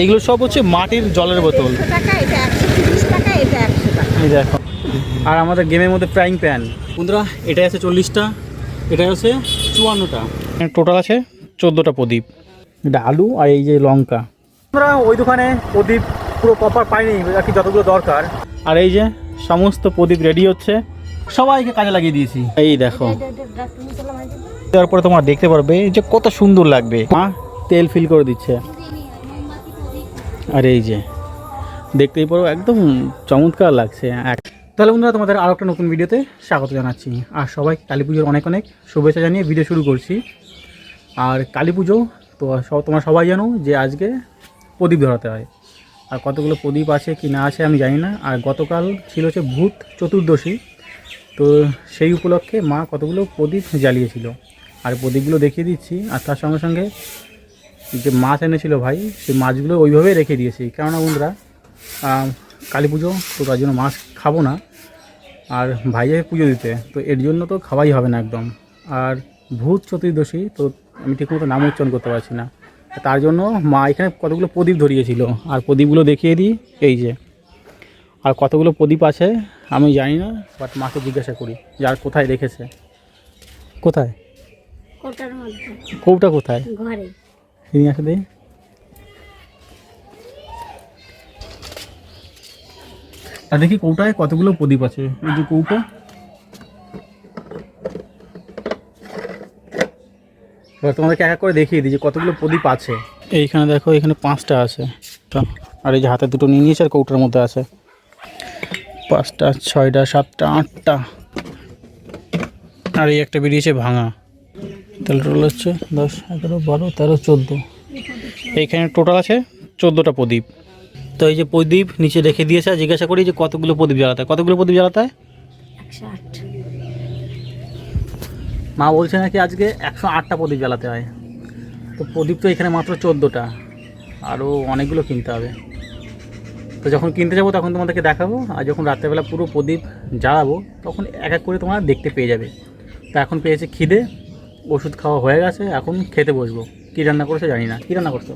এইগুলো সব হচ্ছে মাটির জলের বোতল। এই দেখো। আর আমাদের গেমের মধ্যে ফ্রাইং প্যান। বন্ধুরা এটাই আছে চল্লিশটা এটাই আছে চুয়ান্নটা। টোটাল আছে চোদ্দোটা প্রদীপ। এটা আলু আর এই যে লঙ্কা। আমরা ওই দোকানে প্রদীপ পুরো প্রপার পাইনি আর কি যতগুলো দরকার। আর এই যে সমস্ত প্রদীপ রেডি হচ্ছে সবাইকে কাজে লাগিয়ে দিয়েছি। এই দেখো। তারপরে পরে তোমরা দেখতে পারবে যে কত সুন্দর লাগবে। মা তেল ফিল করে দিচ্ছে। আর এই যে, দেখতেই পারো, একদম চমৎকার লাগছে। তাহলে বন্ধুরা, তোমাদের আরও একটা নতুন ভিডিওতে স্বাগত জানাচ্ছি। আর সবাই, কালী পুজোর অনেক অনেক শুভেচ্ছা জানিয়ে ভিডিও শুরু করছি। আর কালী পুজো, তো তোমরা সবাই জানো যে আজকে প্রদীপ ধরাতে হয়। আর কতগুলো প্রদীপ আছে, কি না আছে, আমি জানি না। আর গতকাল ছিল হচ্ছে ভূত চতুর্দশী, তো সেই উপলক্ষে মা কতগুলো প্রদীপ জ্বালিয়েছিল। আর প্রদীপগুলো দেখিয়ে দিচ্ছি, আর তার সঙ্গে সঙ্গে যে মাছ এনেছিল ভাই সেই মাছগুলো ওইভাবেই রেখে দিয়েছি। কেননা বন্ধুরা কালী পুজো তো তার জন্য মাছ খাব না। আর ভাইয়ে পুজো দিতে তো এর জন্য তো খাওয়াই হবে না একদম। আর ভূত চতুর্দশী তো আমি ঠিকমতো নাম উচ্চারণ করতে পারছি না। তার জন্য মা এখানে কতগুলো প্রদীপ ধরিয়েছিল আর প্রদীপগুলো দেখিয়ে দিই এই যে। আর কতগুলো প্রদীপ আছে আমি জানি না বাট মাকে জিজ্ঞাসা করি যে আর কোথায় রেখেছে। কোথায়? কৌটা কোথায়? ঘরে। নিয়ে আসে দিই আর দেখি কৌটায় কতগুলো প্রদীপ আছে। এই যে কৌটা। এবার তোমাদেরকে এক এক করে দেখিয়ে দিই যে কতগুলো প্রদীপ আছে। এইখানে দেখো এখানে পাঁচটা আছে। আর এই যে হাতে দুটো নিয়ে নিয়েছে আর কৌটার মধ্যে আছে। পাঁচটা ছয়টা সাতটা আটটা। আর এই একটা বেরিয়েছে ভাঙা। তাহলে টোটাল হচ্ছে দশ এগারো বারো তেরো চোদ্দ। এইখানে টোটাল আছে চোদ্দোটা প্রদীপ। তো এই যে প্রদীপ নিচে রেখে দিয়েছে জিজ্ঞাসা করি যে কতগুলো প্রদীপ জ্বালাতে হয়? কতগুলো প্রদীপ জ্বালাতে হয়? মা বলছে নাকি আজকে একশো আটটা প্রদীপ জ্বালাতে হয়। তো প্রদীপ তো এখানে মাত্র চোদ্দোটা। আরও অনেকগুলো কিনতে হবে। তো যখন কিনতে যাব তখন তোমাদেরকে দেখাবো আর যখন রাত্রেবেলা পুরো প্রদীপ জ্বালাবো তখন এক এক করে তোমরা দেখতে পেয়ে যাবে। তো এখন পেয়েছে খিদে ওষুধ খাওয়া হয়ে গেছে এখন খেতে বসবো। কী রান্না করছে জানি না। কী রান্না করছ?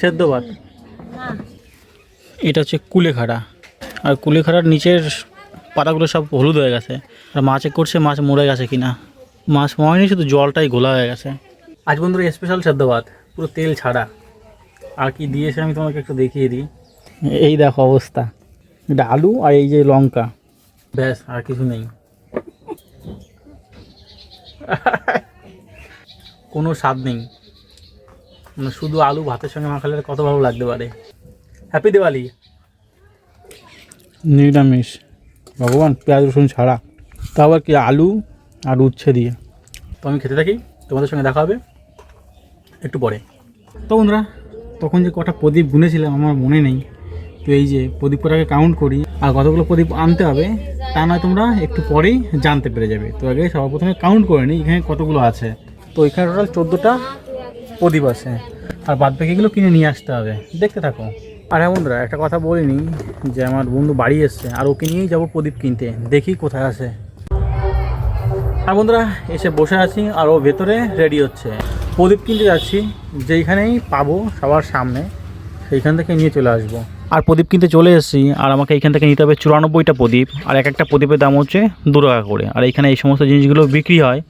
সেদ্ধ ভাত। এটা হচ্ছে কুলেখাড়া। আর কুলেখাড়ার নিচের পাতাগুলো সব হলুদ হয়ে গেছে। আর মাছে করছে মাছ মরে গেছে কিনা। মাছ মরেনি শুধু জলটাই ঘোলা হয়ে গেছে। আজ বন্ধুরা স্পেশাল সেদ্ধ ভাত পুরো তেল ছাড়া। আর কি দিয়েছে আমি তোমাকে একটু দেখিয়ে দিই। এই দেখো অবস্থা। এটা আলু আর এই যে লঙ্কা। ব্যাস আর কিছু নেই। কোনো স্বাদ নেই। মানে শুধু আলু ভাতের সঙ্গে মাখালে কত ভালো লাগতে পারে। হ্যাপি দিওয়ালি নিরামিষ। ভগবান পেঁয়াজ রসুন ছাড়া। তা আবার কি আলু আর উচ্ছে দিয়ে? তো আমি খেতে থাকি তোমাদের সঙ্গে দেখা হবে একটু পরে। তো বন্ধুরা তখন যে কটা প্রদীপ গুনেছিলাম আমার মনে নেই। তো এই যে প্রদীপ কটাকে কাউন্ট করি আর কতগুলো প্রদীপ আনতে হবে, তা নয় তোমরা একটু পরেই জানতে পেরে যাবে। তো আগে সবার প্রথমে কাউন্ট করে নিই, এখানে কতগুলো আছে। তো এখানে টোটাল চোদ্দোটা প্রদীপ আছে। আর বাদ বাকিগুলো কিনে নিয়ে আসতে হবে। দেখতে থাকো। আর হ্যাঁ বন্ধুরা, একটা কথা বলিনি যে আমার বন্ধু বাড়ি এসছে, আর ওকে নিয়েই যাব প্রদীপ কিনতে। দেখি কোথায় আছে। আর বন্ধুরা, এসে বসে আছি, আর ও ভেতরে রেডি হচ্ছে। প্রদীপ কিনতে যাচ্ছি, যেইখানেই পাবো সবার সামনে, সেইখান থেকে নিয়ে চলে আসব। আর প্রদীপ কিনতে চলে এসেছি আর আমাকে এইখান থেকে নিতে হবে চুরানব্বইটা প্রদীপ আর এক একটা প্রদীপের দাম হচ্ছে দু টাকা করে। আর এইখানে এই সমস্ত জিনিসগুলো বিক্রি হয়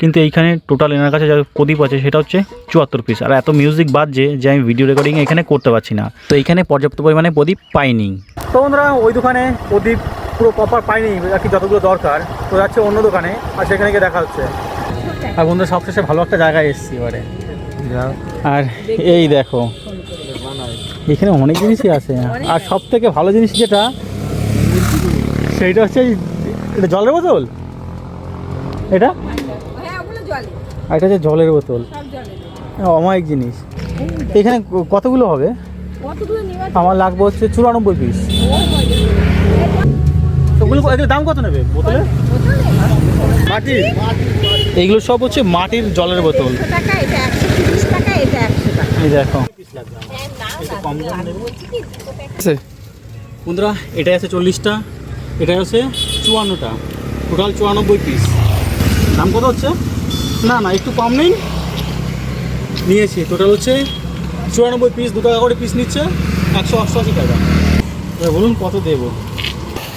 কিন্তু এইখানে টোটাল এনার কাছে যা প্রদীপ আছে সেটা হচ্ছে চুয়াত্তর পিস আর এত মিউজিক বাজছে যে আমি ভিডিও রেকর্ডিং এখানে করতে পারছি না। তো এইখানে পর্যাপ্ত পরিমাণে প্রদীপ পাইনি। তো বন্ধুরা ওই দোকানে প্রদীপ পুরো প্রপার পাইনি আর কি যতগুলো দরকার। তো যাচ্ছে অন্য দোকানে আর সেখানে গিয়ে দেখা হচ্ছে। আর বন্ধুরা সবশেষে ভালো একটা জায়গায় এসেছি এবারে। আর এই দেখো এখানে অনেক জিনিসই আছে। আর সব থেকে ভালো জিনিস যেটা সেইটা হচ্ছে এটা জলের বোতল? এটা? হ্যাঁ আর এটা হচ্ছে জলের বোতল। অমায়িক জিনিস। এখানে কতগুলো হবে? আমার লাগবে হচ্ছে চুরানব্বই পিস ওগুলো দাম কত নেবে বোতলে? মাটি এইগুলো সব হচ্ছে মাটির জলের বোতল। এই দেখো। বন্ধুরা এটাই আছে চল্লিশটা এটাই আছে চুয়ান্নটা। টোটাল চুরানব্বই পিস দাম কত হচ্ছে? না না একটু কম নেই। নিয়েছি। টোটাল হচ্ছে চুরানব্বই পিস দু টাকা করে পিস নিচ্ছে একশো অষ্টআশি টাকা। এবার বলুন কত দেবো?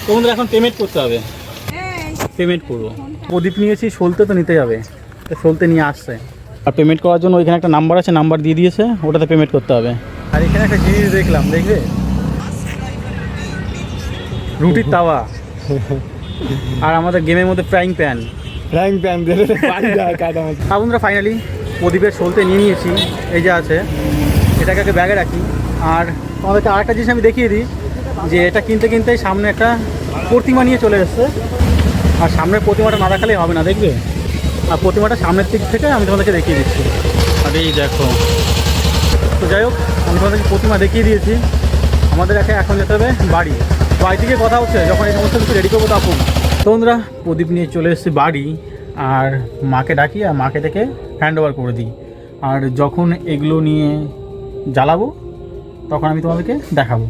তোমাদের এখন পেমেন্ট করতে হবে। পেমেন্ট করব। প্রদীপ নিয়েছি সলতে তো নিতে যাবে। তো সলতে নিয়ে আসছে। আর পেমেন্ট করার জন্য ওইখানে একটা নাম্বার আছে নাম্বার দিয়ে দিয়েছে ওটাতে পেমেন্ট করতে হবে। আর এখানে একটা জিনিস দেখলাম দেখবে? রুটির তাওয়া। আর আমাদের গেমের মধ্যে ফ্রাইং প্যান। ফ্রাইং প্যান বন্ধুরা ফাইনালি প্রদীপের সলতে নিয়ে নিয়েছি এই যে আছে। এটাকে আগে ব্যাগে রাখি। আর তোমাদেরকে আরেকটা জিনিস আমি দেখিয়ে দিই যে এটা কিনতে কিনতেই সামনে একটা প্রতিমা নিয়ে চলে এসছে। আর সামনের প্রতিমাটা না দেখালেই হবে না দেখবে? আর প্রতিমাটা সামনের দিক থেকে আমি তোমাদেরকে দেখিয়ে দিচ্ছি। আর এই দেখো তো যাই হোক, আমি তোমাদেরকে প্রতিমা দেখিয়ে দিয়েছি। আমাদের একে এখন যেতে হবে বাড়ি। বাড়ি থেকে কথা হচ্ছে, যখন এই সমস্ত কিছু রেডি করব তখন। তো বন্ধুরা, প্রদীপ নিয়ে চলে এসেছি বাড়ি, আর মাকে ডাকি, আর মাকে ডেকে হ্যান্ড ওভার করে দিই। আর যখন এগুলো নিয়ে জ্বালাবো, তখন আমি তোমাদেরকে দেখাবো।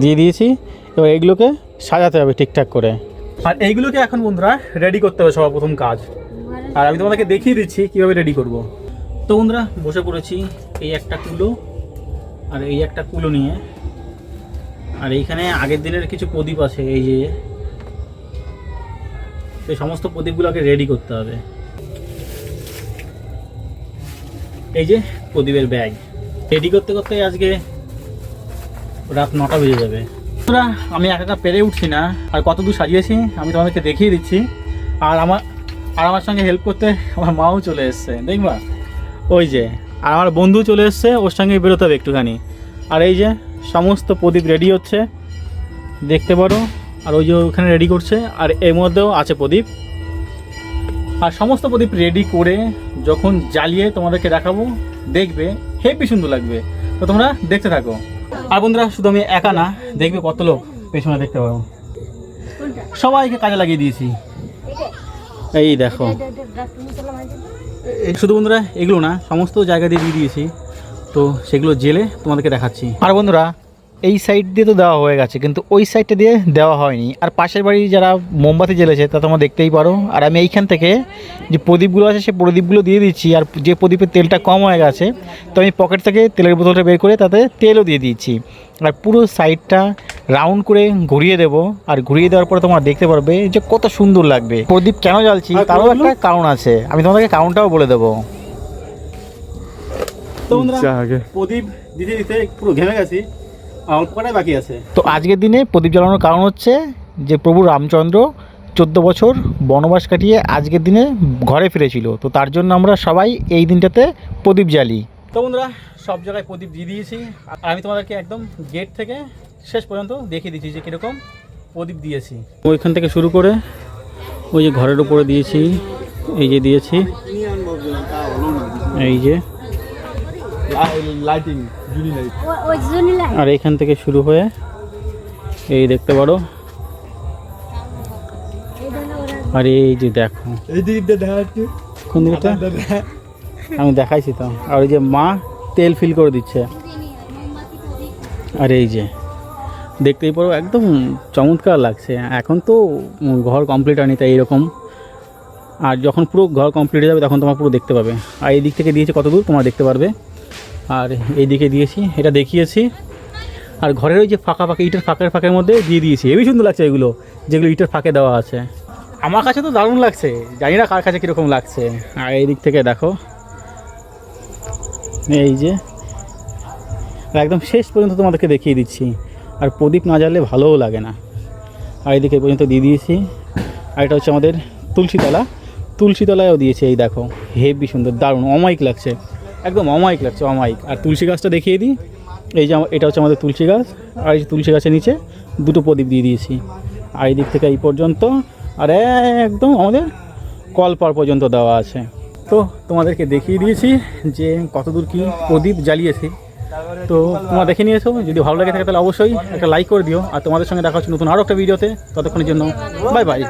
দিয়ে দিয়েছি, এবার এইগুলোকে সাজাতে হবে ঠিকঠাক করে। আর এইগুলোকে এখন বন্ধুরা রেডি করতে হবে সবার প্রথম কাজ। আর আমি তোমাদেরকে দেখিয়ে দিচ্ছি কীভাবে রেডি করব। তো বন্ধুরা বসে পড়েছি এই একটা কুলো আর এই একটা কুলো নিয়ে। আর এইখানে আগের দিনের কিছু প্রদীপ আছে এই যে সেই সমস্ত প্রদীপগুলোকে রেডি করতে হবে। এই যে প্রদীপের ব্যাগ রেডি করতে করতে আজকে রাত নটা বেজে যাবে। বন্ধুরা, আমি একা পেরে উঠছি না আর কত দূর সাজিয়েছি আমি তোমাদেরকে দেখিয়ে দিচ্ছি। আর আমার আর আমার সঙ্গে হেল্প করতে আমার মাও চলে এসছে দেখবা? ওই যে, আর আমার বন্ধু চলে এসছে, ওর সঙ্গে বেরোতে হবে একটুখানি। আর এই যে, সমস্ত প্রদীপ রেডি হচ্ছে, দেখতে পারো। আর ওই যে ওখানে রেডি করছে, আর এর মধ্যেও আছে প্রদীপ। আর সমস্ত প্রদীপ রেডি করে যখন জ্বালিয়ে তোমাদেরকে দেখাবো, দেখবে হেভি সুন্দর লাগবে। তো তোমরা দেখতে থাকো। আর বন্ধুরা, শুধু আমি একা না, দেখবে কত লোক পেছনে দেখতে পাবো সবাইকে কাজে লাগিয়ে দিয়েছি। এই দেখো। শুধু বন্ধুরা, এগুলো না, সমস্ত জায়গা দিয়ে দিয়ে দিয়েছি। তো সেগুলো জেলে তোমাদেরকে দেখাচ্ছি। আর বন্ধুরা এই সাইড দিয়ে তো দেওয়া হয়ে গেছে কিন্তু ওই সাইডটা দিয়ে দেওয়া হয়নি। আর পাশের বাড়ি যারা মোমবাতি জ্বেলেছে তা তোমরা দেখতেই পারো। আর আমি এইখান থেকে যে প্রদীপগুলো আছে সেই প্রদীপগুলো দিয়ে দিচ্ছি আর যে প্রদীপের তেলটা কম হয়ে গেছে তো আমি পকেট থেকে তেলের বোতলটা বের করে তাতে তেলও দিয়ে দিচ্ছি। আর পুরো সাইডটা রাউন্ড করে ঘুরিয়ে দেব আর ঘুরিয়ে দেওয়ার পরে তোমরা দেখতে পারবে যে কত সুন্দর লাগবে। প্রদীপ কেন জ্বালছি তারও একটা কারণ আছে আমি তোমাদেরকে কারণটাও বলে দেবো। তো যা আগে। প্রদীপ দিতে দিতে পুরো ঘেমে গেছি। অল্প কটাই বাকি আছে। তো আজকের দিনে প্রদীপ জ্বালানোর কারণ হচ্ছে যে প্রভু রামচন্দ্র চোদ্দ বছর বনবাস কাটিয়ে আজকের দিনে ঘরে ফিরেছিল। তো তার জন্য আমরা সবাই এই দিনটাতে প্রদীপ জ্বালি। তো বন্ধুরা সব জায়গায় প্রদীপ দিয়ে দিয়েছি। আর আমি তোমাদেরকে একদম গেট থেকে শেষ পর্যন্ত দেখিয়ে দিচ্ছি যে কীরকম প্রদীপ দিয়েছি। ওইখান থেকে শুরু করে ওই যে ঘরের উপরে দিয়েছি এই যে দিয়েছি এই যে। লাইটিং আর এখান থেকে শুরু হয়ে এই দেখতে পারো। আর এই যে দেখো। কোন দিকটা আমি দেখাইছি তো। আর ওই যে মা তেল ফিল করে দিচ্ছে। আর এই যে দেখতেই পারো একদম চমৎকার লাগছে। এখন তো ঘর কমপ্লিট হয়নি তাই এরকম। আর যখন পুরো ঘর কমপ্লিট হয়ে যাবে তখন তোমার পুরো দেখতে পাবে। আর এই দিক থেকে দিয়েছে কত দূর তোমরা দেখতে পারবে। আর এই দিকে দিয়েছি, এটা দেখিয়েছি। আর ঘরের ওই যে ফাঁকা ফাঁকা, ইটের ফাঁকের ফাঁকের মধ্যে দিয়ে দিয়েছি। হেবি সুন্দর লাগছে এগুলো, যেগুলো ইটের ফাঁকে দেওয়া আছে। আমার কাছে তো দারুণ লাগছে, জানি না কার কাছে কীরকম লাগছে। আর এই দিক থেকে দেখো, এই যে, একদম শেষ পর্যন্ত তোমাদেরকে দেখিয়ে দিচ্ছি। আর প্রদীপ না জ্বালে ভালোও লাগে না। আর এইদিকে এই পর্যন্ত দিয়ে দিয়েছি। আর এটা হচ্ছে আমাদের তুলসীতলা। তুলসীতলায়ও দিয়েছে, এই দেখো, হেভি সুন্দর, দারুণ, অমায়িক লাগছে। একদম অমায়িক লাগছে, অমায়িক। আর তুলসী গাছটা দেখিয়ে দিই। এই যে এটা হচ্ছে আমাদের তুলসী গাছ। আর এই তুলসী গাছের নিচে দুটো প্রদীপ দিয়ে দিয়েছি। আর এই দিক থেকে এই পর্যন্ত, আর একদম আমাদের কলপার পর্যন্ত দেওয়া আছে। তো তোমাদেরকে দেখিয়ে দিয়েছি যে কতদূর কি প্রদীপ জ্বালিয়েছি। তো তোমরা দেখে নিয়েছো, যদি ভালো লাগে থাকে তাহলে অবশ্যই একটা লাইক করে দিও। আর তোমাদের সঙ্গে দেখা হচ্ছে নতুন আরও একটা ভিডিওতে ততক্ষণের জন্য বাই বাই